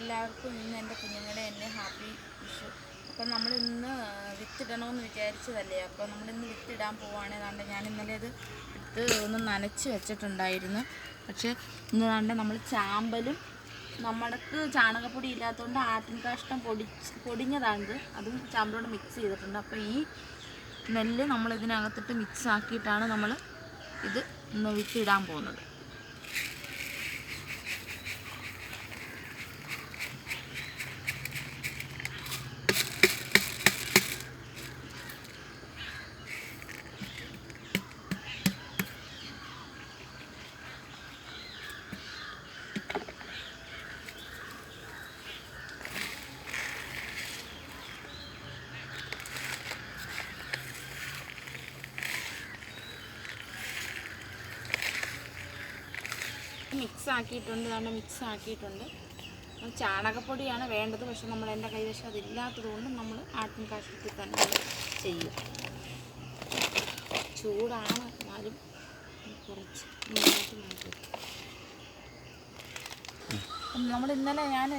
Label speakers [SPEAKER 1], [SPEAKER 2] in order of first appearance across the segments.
[SPEAKER 1] എല്ലാവർക്കും ഇന്ന് എന്റെ കുഞ്ഞുങ്ങളെ എന്നെ ഹാപ്പി വിഷു. അപ്പം നമ്മൾ ഇന്ന് വിത്തിടണമെന്ന് വിചാരിച്ചതല്ലേ? അപ്പോൾ നമ്മൾ ഇന്ന് വിത്തിടാൻ അതുകൊണ്ട് ഞാൻ ഇന്നലെ ഇത് എടുത്ത് ഒന്ന് നനച്ച് വെച്ചിട്ടുണ്ടായിരുന്നു. പക്ഷേ ഇന്ന് നമ്മൾ ചാമ്പലും നമ്മൾക്ക് ചാണകപ്പൊടി ഇല്ലാത്തതുകൊണ്ട് ആട്ടിൻ കാഷ്ടം പൊടി പൊടിഞ്ഞതാണ് അതും ചാമ്പലോട് മിക്സ് ചെയ്തിട്ടുണ്ട്. അപ്പോൾ ഈ നെല്ല് നമ്മൾ ഇതിനകത്തിട്ട് മിക്സ് ആക്കിയിട്ടാണ് നമ്മൾ ഇത് ഇന്ന് വിത്തിടാൻ പോകുന്നത്. മിക്സ് ആക്കിയിട്ടുണ്ട് നല്ല മിക്സ് ആക്കിയിട്ടുണ്ട് ചാണകപ്പൊടിയാണ് വേണ്ടത് പക്ഷെ നമ്മൾ എന്റെ കൈവശം അതില്ലാത്തത് കൊണ്ട് നമ്മൾ ആട്ടിൻ കാഷ്ടത്തിൽ തന്നെ ചെയ്യും. ചൂടാണ് എന്നാലും കുറച്ച് മാറ്റി നമ്മൾ ഇന്നലെ ഞാൻ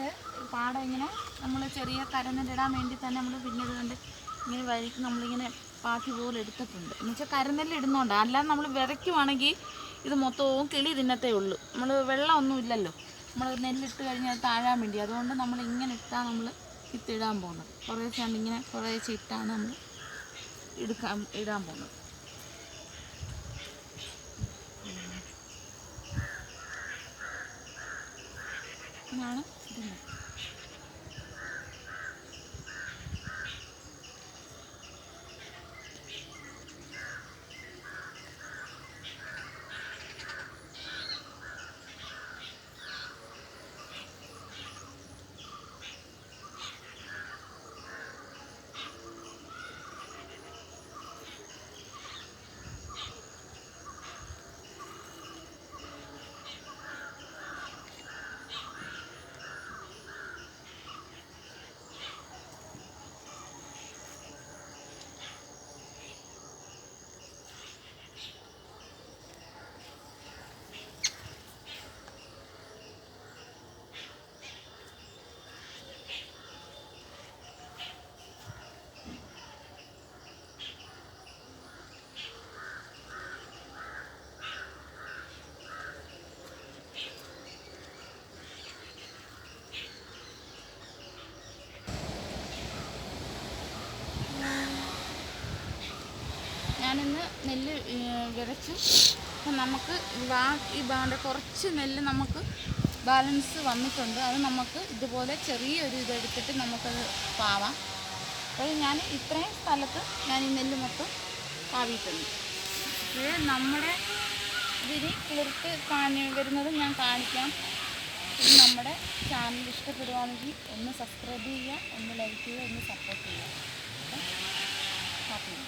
[SPEAKER 1] പാടം ഇങ്ങനെ നമ്മൾ ചെറിയ കരന്നിടാൻ വേണ്ടി തന്നെ നമ്മൾ പിന്നെ ഇത് കണ്ട് ഇങ്ങനെ വഴിക്ക് നമ്മളിങ്ങനെ പാത്തി പോലെ എടുത്തിട്ടുണ്ട്. എന്ന് വെച്ചാൽ ഇടുന്നുണ്ട്. അല്ലാതെ നമ്മൾ വിതയ്ക്കുവാണെങ്കിൽ ഇത് മൊത്തവും കിളി തിന്നത്തേ ഉള്ളൂ. നമ്മൾ വെള്ളമൊന്നും ഇല്ലല്ലോ. നമ്മൾ നെല്ലിട്ട് കഴിഞ്ഞാൽ താഴാൻ വേണ്ടി. അതുകൊണ്ട് നമ്മൾ ഇങ്ങനെ ഇട്ടാണ് നമ്മൾ ഇത്തിടാൻ പോകുന്നത് കുറേശ്ശെ ഇങ്ങനെ കുറേശ്ശെ ഇട്ടാണ് നമ്മൾ എടുക്കാൻ ഇടാൻ പോകുന്നത് ഇതാണ് ഇടുന്നത് ഞാനിന്ന് നെല്ല് വിതച്ചു അപ്പം നമുക്ക് ഈ ബാണ്ട കുറച്ച് നെല്ല് നമുക്ക് ബാലൻസ് വന്നിട്ടുണ്ട്. അത് നമുക്ക് ഇതുപോലെ ചെറിയൊരു ഇതെടുത്തിട്ട് നമുക്കത് പാവാം. അപ്പോൾ ഞാൻ ഇത്രയും സ്ഥലത്ത് ഞാൻ ഈ നെല്ല് മൊത്തം പാവിയിട്ടുണ്ട്. ഇത് നമ്മുടെ ഇതിന് കിളിർത്ത് കാണി വരുന്നത് ഞാൻ കാണിക്കാം. നമ്മുടെ ചാനൽ ഇഷ്ടപ്പെടുവാണെങ്കിൽ ഒന്ന് സബ്സ്ക്രൈബ് ചെയ്യുക ഒന്ന് ലൈക്ക് ചെയ്യുക ഒന്ന് സപ്പോർട്ട് ചെയ്യുക. അപ്പം